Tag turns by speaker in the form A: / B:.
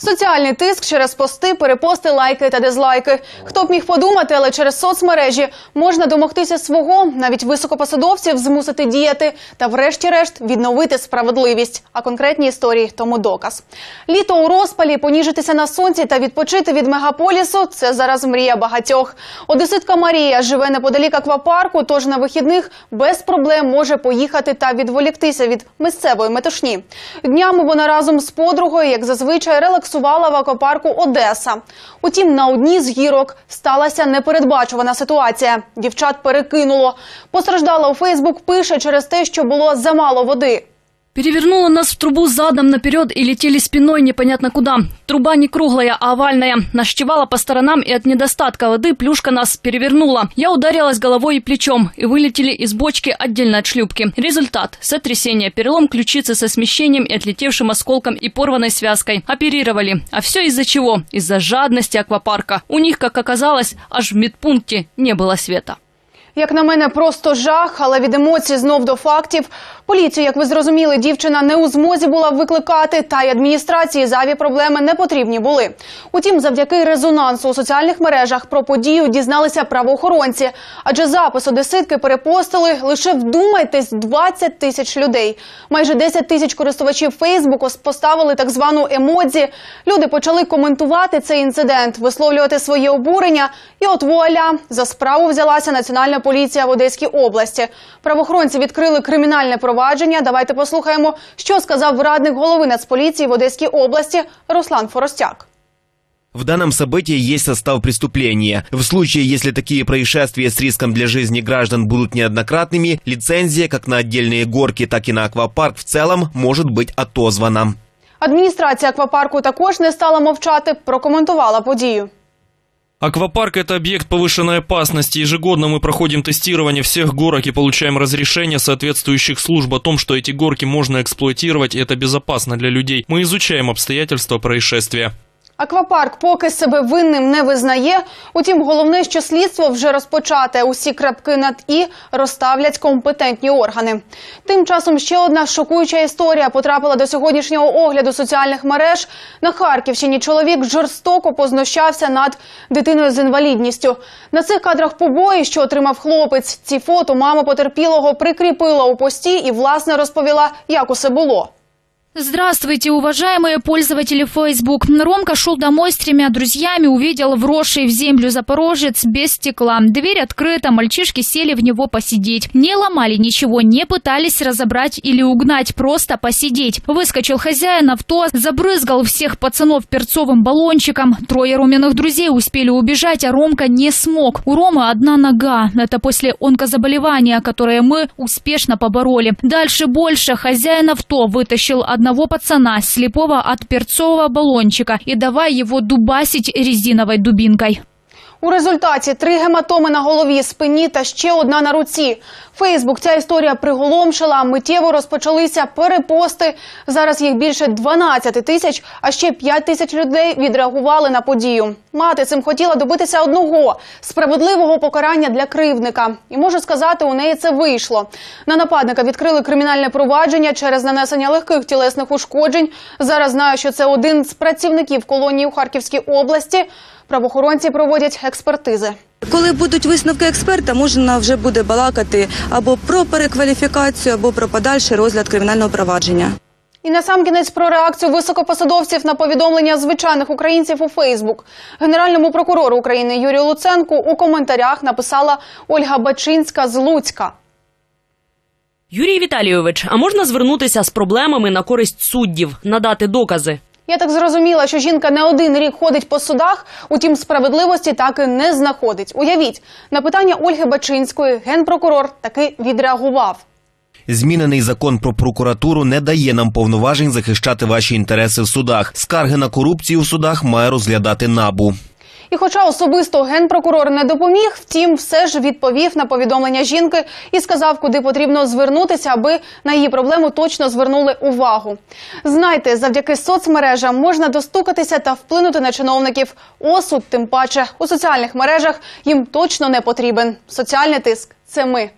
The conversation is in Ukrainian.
A: Соціальний тиск через пости, перепости, лайки та дизлайки. Хто б міг подумати, але через соцмережі можна домогтися свого, навіть високопосадовців змусити діяти та, врешті-решт, відновити справедливість. А конкретні історії тому доказ. Літо у розпалі, поніжитися на сонці та відпочити від мегаполісу це зараз мрія багатьох. Одеситка Марія живе неподалік аквапарку, тож на вихідних без проблем може поїхати та відволіктися від місцевої метушні. Днями вона разом з подругою, як зазвичай, релаксувала в аквапарку Одеса. Утім, на одній з гірок сталася непередбачувана ситуація. Дівчат перекинуло. Постраждала у Фейсбук, пише через те, що було замало води.
B: Перевернула нас в трубу задом наперед и летели спиной непонятно куда. Труба не круглая, а овальная. Нащевала по сторонам и от недостатка воды плюшка нас перевернула. Я ударилась головой и плечом и вылетели из бочки отдельно от шлюпки. Результат – сотрясение, перелом ключицы со смещением и отлетевшим осколком и порванной связкой. Оперировали. А все из-за чего? Из-за жадности аквапарка. У них, как оказалось, аж в медпункте не было света.
A: Як на мене, просто жах, але від емоцій знов до фактів. Поліцію, як ви зрозуміли, дівчина не у змозі була викликати, та й адміністрації зайві проблеми не потрібні були. Утім, завдяки резонансу у соціальних мережах про подію дізналися правоохоронці, адже запис одеситки перепостили лише вдумайтесь 20 тисяч людей. Майже 10 тисяч користувачів Фейсбуку поставили так звану емодзі. Люди почали коментувати цей інцидент, висловлювати своє обурення. І от вуаля за справу взялася національна поліція в Одеській області. Правоохоронці відкрили кримінальне провадження. Давайте послухаємо, що сказав радник голови Нацполіції в Одеській області Руслан Форостяк.
C: В данном событии есть состав преступления. В случае, если такие происшествия с риском для жизни граждан будут неоднократными, лицензия как на отдельные горки, так и на аквапарк в целом может быть отозвана.
A: Адміністрація аквапарку також не стала мовчати, прокоментувала подію.
D: Аквапарк – это объект повышенной опасности. Ежегодно мы проходим тестирование всех горок и получаем разрешение соответствующих служб о том, что эти горки можно эксплуатировать, и это безопасно для людей. Мы изучаем обстоятельства происшествия.
A: Аквапарк поки себе винним не визнає. Утім, головне, що слідство вже розпочате. Усі крапки над і розставлять компетентні органи. Тим часом ще одна шокуюча історія потрапила до сьогоднішнього огляду соціальних мереж. На Харківщині чоловік жорстоко познущався над дитиною з інвалідністю. На цих кадрах побої, що отримав хлопець, ці фото мама потерпілого прикріпила у пості і власне розповіла, як усе було.
E: Здравствуйте, уважаемые пользователи Facebook. Ромка шел домой с тремя друзьями, увидел вросший в землю запорожец без стекла. Дверь открыта, мальчишки сели в него посидеть. Не ломали ничего, не пытались разобрать или угнать, просто посидеть. Выскочил хозяин авто, забрызгал всех пацанов перцовым баллончиком. Трое Роминых друзей успели убежать, а Ромка не смог. У Ромы одна нога. Это после онкозаболевания, которое мы успешно побороли. Дальше больше. Хозяин авто вытащил одного пацана, слепого от перцового баллончика, и давай его дубасить резиновой дубинкой.
A: У результаті три гематоми на голові, спині та ще одна на руці. Фейсбук ця історія приголомшила. Миттєво розпочалися перепости. Зараз їх більше 12 тисяч, а ще 5 тисяч людей відреагували на подію. Мати цим хотіла добитися одного справедливого покарання для кривдника. І можу сказати, у неї це вийшло. На нападника відкрили кримінальне провадження через нанесення легких тілесних ушкоджень. Зараз знаю, що це один з працівників колонії у Харківській області. Правоохоронці проводять експертизи.
F: Коли будуть висновки експерта, можна вже буде балакати або про перекваліфікацію, або про подальший розгляд кримінального провадження.
A: І насамкінець про реакцію високопосадовців на повідомлення звичайних українців у Фейсбук. Генеральному прокурору України Юрію Луценку у коментарях написала Ольга Бачинська з Луцька.
G: Юрій Віталійович, а можна звернутися з проблемами на користь суддів, надати докази?
A: Я так зрозуміла, що жінка не один рік ходить по судах, утім справедливості так і не знаходить. Уявіть, на питання Ольги Бачинської генпрокурор таки відреагував.
C: Змінений закон про прокуратуру не дає нам повноважень захищати ваші інтереси в судах. Скарги на корупцію в судах має розглядати набу.
A: І хоча особисто генпрокурор не допоміг, втім, все ж відповів на повідомлення жінки і сказав, куди потрібно звернутися, аби на її проблему точно звернули увагу. Знайте, завдяки соцмережам можна достукатися та вплинути на чиновників. Осуд, тим паче, у соціальних мережах їм точно не потрібен. Соціальний тиск це ми.